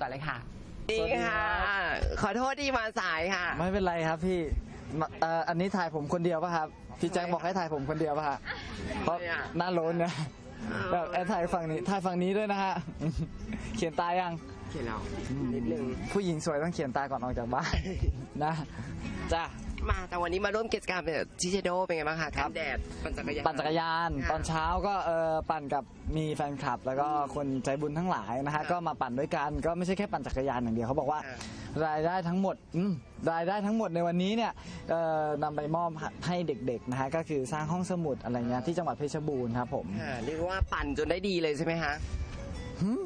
ก่อนเลยค่ะสวัสดีค่ะ ขอโทษที่มาสายค่ะ ไม่เป็นไรครับพี่มาเอ่ออันนี้ถ่ายผมคนเดียวป่ะครับ พี่แจ็คบอกให้ถ่ายผมคนเดียวป่ะฮะเพราะไม่อะหน้าโล้นเนี่ยแบบเอ่อถ่ายฝั่งนี้ถ่ายฝั่งนี้ด้วยนะฮะ เขียนตายัง เขียนแล้วนิดนึงผู้หญิงสวยต้องเขียนตาก่อนออกจากบ้าน นะจ้ามาแต่วันนี้มาร่วมกิจกรรมเนี่ยชิเชโดเป็นไงบ้างคะครับกันแดดปั่นจักรยานปั่นจักรยานค่ะตอนเช้าก็เออปั่นกับมีแฟนคลับ แล้วก็คนใจบุญทั้งหลายนะฮะค่ะก็มาปั่นด้วยกันก็ไม่ใช่แค่ปั่นจักรยานอย่างเดียวเขาบอกว่าค่ะรายได้ทั้งหมดอืมรายได้ทั้งหมดในวันนี้เนี่ยเอ่อนำไปมอบให้เด็กๆนะฮะก็คือสร้างห้องสมุดอะไรเงี้ยที่จังหวัดเพชรบูรณ์ครับผมค่ะเรียกว่าปั่นจนได้ดีเลยใช่ไหมคะหืม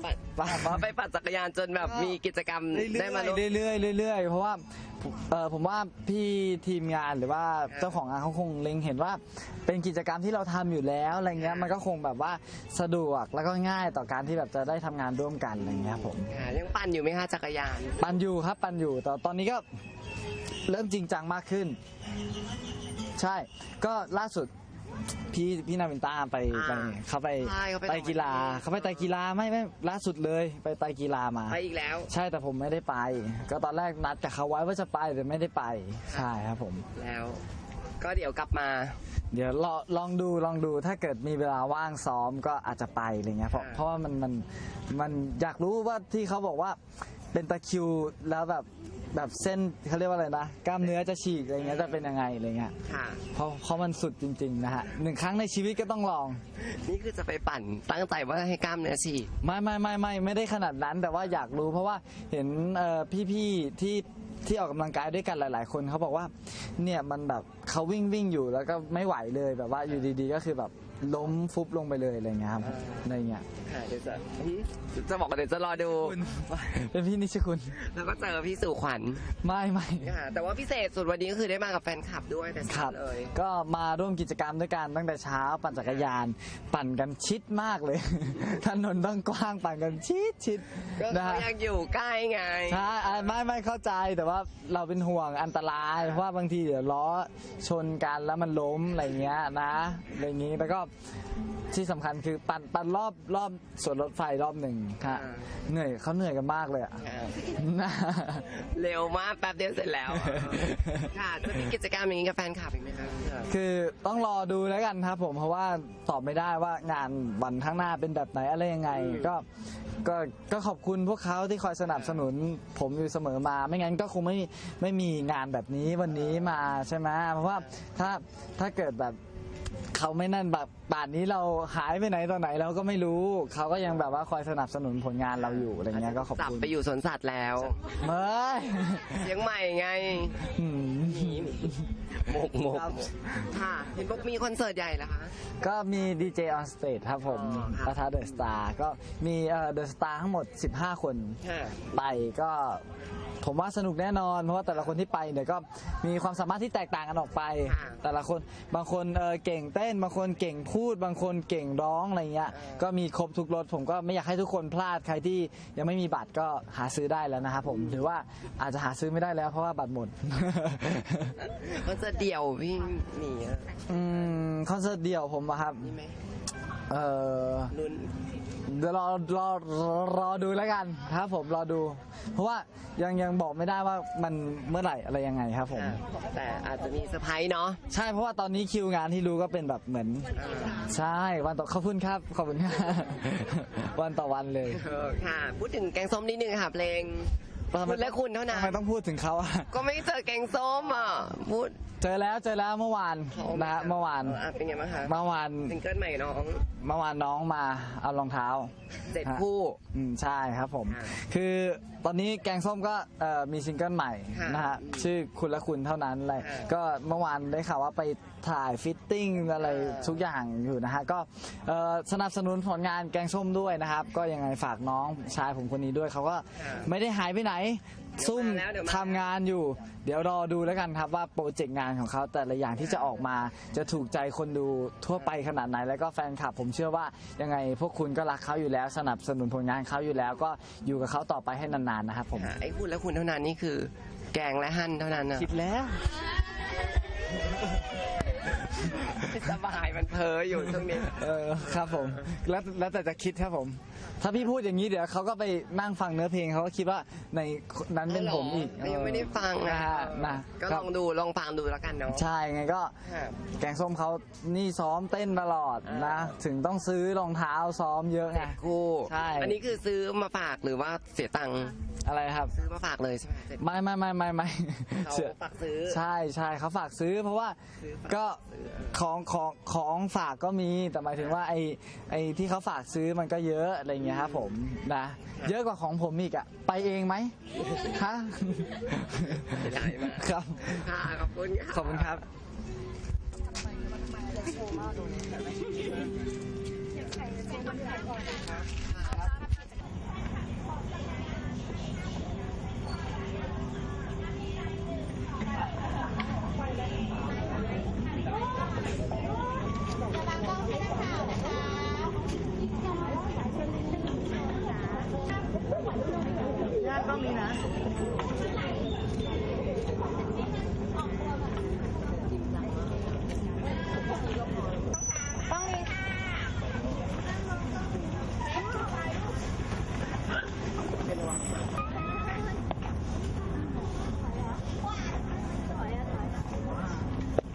ปั่นปั่นแบบว่าไปปั่นจักรยานจนแบบมีกิจกรรมได้มาร่วม เรื่อยๆเรื่อยๆเพราะว่าเออผมว่าพี่ทีมงานหรือว่าค่ะเจ้าของงานเขาคงเล็งเห็นว่า เป็นกิจกรรมที่เราทำอยู่แล้วอะไรเงี้ยค่ะมันก็คงแบบว่าสะดวกแล้วก็ง่ายต่อการที่แบบจะได้ทำงานร่วมกันอะไรเงี้ยครับผม ค่ะยังปั่นอยู่ไหมคะจักรยาน ปันอยู่ครับปันอยู่แต่ตอนนี้ก็เริ่มจริงจังมากขึ้น ใช่ ก็ล่าสุด พี่พี่นาวินต้าไปไปเขาไปใช่เขาไปไตรกีฬาต่างประเทศ เขาไปไตรกีฬาไม่ไม่ล่าสุดเลยไปไตรกีฬามา ไปอีกแล้ว ใช่แต่ผมไม่ได้ไป ก็ตอนแรกนัดกับเขาไว้ว่าจะไปแต่ไม่ได้ไปใช่ครับผม แล้ว ก็เดี๋ยวกลับมา เดี๋ยวลองลองดูลองดูถ้าเกิดมีเวลาว่างซ้อมก็อาจจะไปอะไรเงี้ยเพราะอ่า เพราะว่ามันมันมันอยากรู้ว่าที่เขาบอกว่าเป็นตะคริวแล้วแบบ แบบเส้นเขาเรียกว่าอะไรนะกล้ามเนื้อจะฉีกอะไรเงี้ยจะเป็นยังไงอะไรเงี้ยค่ะ เพราะเพราะมันสุดจริง ๆ นะฮะหนึ่งครั้งในชีวิตก็ต้องลอง นี่คือจะไปปั่นตั้งใจว่าให้กล้ามเนื้อฉีกไม่ไม่ไม่ไม่ไม่ได้ขนาดนั้น แต่ว่าอยากรู้เพราะว่าเห็นเอ่อพี่ๆที่ที่ออกกำลังกายด้วยกันหลาย ๆ คนเขาบอกว่า เนี่ยมันแบบเขาวิ่งวิ่งอยู่แล้วก็ไม่ไหวเลยแบบว่าอยู่ดีๆ ก็คือแบบล้มฟุบลงไปเลยอะไรเงี้ยครับอะไรเงี้ยค่ะ เดี๋ยวจะจะบอกว่าเดี๋ยวจะรอดูเป็นพี่นิชคุณ แล้วก็เจอพี่สู่ขวัญไม่ไม่ค่ะแต่ว่าพิเศษสุดวันนี้ก็คือได้มากับแฟนคลับด้วยแต่คเช้ารับเลย ก็มาร่วมกิจกรรมด้วยกันตั้งแต่เช้าปั่นจักรยาน ปั่นกันชิดมากเลย ถนนต้องกว้างปั่นกันชิดชิดก็นะเขาฮะอยากอยู่ใกล้ไง ใช่อะไม่ไม่เข้าใจแต่ว่าเราเป็นห่วงอันตราย เพราะว่าบางทีเดี๋ยวล้อชนกันแล้วมันล้มอะไรเงี้ยนะอะไรอย่างงี้แล้วก็ที่สำคัญคือปั่นปั่นรอบรอบสวนรถไฟรอบหนึ่งค่ะเหนื่อยเขาเหนื่อยกันมากเลยอะค่ะนะเร็วมากแป๊บเดียวเสร็จแล้ว ค่ะ จะมีกิจกรรมอย่างนี้กับแฟนคลับอีกไหมคะคือต้องรอดูแล้วกันครับผมเพราะว่าตอบไม่ได้ว่างานวันข้างหน้าเป็นแบบไหนอะไรยังไง ก็ก็ก็ขอบคุณพวกเขาที่คอยสนับสนุนผมอยู่เสมอมา ไม่งั้นก็คงไม่ไม่มีงานแบบนี้วันนี้มาใช่ไหมเพราะว่าถ้าถ้าเกิดแบบ เขาไม่นั่นแบบป่านนี้เราหายไปไหนตอนไหนเราก็ไม่รู้ เขาก็ยังแบบว่าคอยสนับสนุนผลงานเราอยู่อะไรเงี้ยก็ขอบสับคุณไปอยู่สวนสัตว์แล้ว เฮ้ย เชียงใหม่ไง อืม ห มกหมกครับค่ะเห็นบอกมีคอนเสิร์ตใหญ่เหรอคะ ก็มีดีเจออนสเตจครับผมอ๋อครับปะทะเดอะสตาร์ก็มีเดอะสตาร์ทั้งหมด 15 คนค่ะ ไปก็ผมว่าสนุกแน่นอน เพราะว่าแต่ละคนที่ไปเนี่ยก็มีความสามารถที่แตกต่างกันออกไปแต่ละคนบางคนเออเก่งเต้น บางคนเก่งพูด บางคนเก่งร้องอะไรเงี้ยก็มีครบทุกรสผมก็ไม่อยากให้ทุกคนพลาดใครที่ยังไม่มีบัตรก็หาซื้อได้แล้วนะครับผมหรือว่าอาจจะหาซื้อไม่ได้แล้วเพราะว่าบัตรหมด คอนเสิร์ตเดี่ยวพี่หมีอะอืมคอนเสิร์ตเดี่ยวผมอะครับ มีไหมเออลุ้นเดี๋ยวรอรอรอรอดูแล้วกันครับผมรอดู เพราะว่ายังยังบอกไม่ได้ว่ามันเมื่อไหร่อะไรยังไงครับผมค่ะแต่อาจจะมีเซอร์ไพรส์เนาะ ใช่เพราะว่าตอนนี้คิวงานที่รู้ก็เป็นแบบเหมือน ใช่วันต่อขอบคุณครับขอบคุณครับ วันต่อวันเลย เออค่ะ พูดถึงแกงส้มนิดนึงค่ะเพลง คุณและคุณเท่านั้ทำนไมต้องพูดถึงเขาอะก็ไม่เจอแกงส้มอะพูดเจอแล้วเจอแล้วเมื่อวานนะฮะเมื่อวานอะเป็นไงบ้างคะเมื่อวานซิงเกิลใหม่น้อง เมื่อวานน้องมาเอารองเท้าเจ็ดฮะคู่อืมใช่ครับผม ค่ะคือตอนนี้แกงส้มก็เอ่อมีซิงเกิลใหม่ค่ะนะฮะชื่อคุณและคุณเท่านั้นเลยค่ะก็เมื่อวานได้ข่าวว่าไปถ่ายฟิตติ้งอะไรค่ะทุกอย่างอยู่นะฮะก็เอ่อสนับสนุนผลงานแกงส้มด้วยนะครับ ก็ยังไงฝากน้องชายผมคนนี้ด้วยเขาก็ไม่ได้หายไปไหนซุ่มเดี๋ยวมาแล้วเดี๋ยวมาทำงานอยู่ เดี๋ยวรอดูแล้วกันครับว่าโปรเจกต์งานของเขาแต่ละอย่างที่จะออกมาจะถูกใจคนดูทั่วไปขนาดไหน แล้วก็แฟนคลับผมเชื่อว่ายังไงพวกคุณก็รักเขาอยู่แล้ว สนับสนุนผลงานเขาอยู่แล้ว ก็อยู่กับเขาต่อไปให้นานๆนะครับผมค่ะไอ้คุณและคุณเท่านั้นนี่คือ แกงและหั่นเท่านั้นนะคิดแล้ว ไม่สบายมันเพ้ออยู่ช่วงนี้เออครับผม แล้วแล้วแต่จะคิดครับผม ถ้าพี่พูดอย่างนี้เดี๋ยวเขาก็ไปนั่งฟังเนื้อเพลงเขาก็คิดว่าในนั้นเป็นผมอีกยังไม่ได้ฟังนะนะฮะนะก็คลรับองดูลองฟังดูแล้วกันเนาะใช่ไงก็ค่ะแกงส้มเขานี่ซ้อมเต้นตลอดนะอ่าถึงต้องซื้อรองเท้าซ้อมเยอะไงคู่ใช่อันนี้คือซื้อมาฝากหรือว่าเสียตังค์อะไรครับ ซื้อมาฝากเลยใช่ไหมเจ็ดไม่ไม่ไม่ไม่ไม่เขาเสียฝากซื้อใช่ใช่เขาฝากซื้อเพราะว่าซื้อฝากก็ซื้อของของของฝากก็มีแต่หมายถึงว่าไอไอที่เขาฝากซื้อมันก็เยอะอะไรเงี้ยครับผมนะเยอะกว่าของผมอีกอะไปเองไหมฮะไม่ได้มากครับค่ะขอบคุณค่ะขอบคุณครับ ท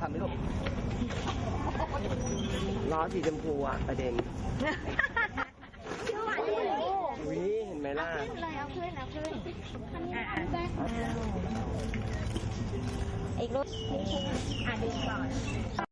ำไม่ถูกล้อสีชมพูอะประเด็น อุ้ยเห็นไหมล่ะเลยเอาขึ้น อาขึ้นอีกรูปอะดึงก่อน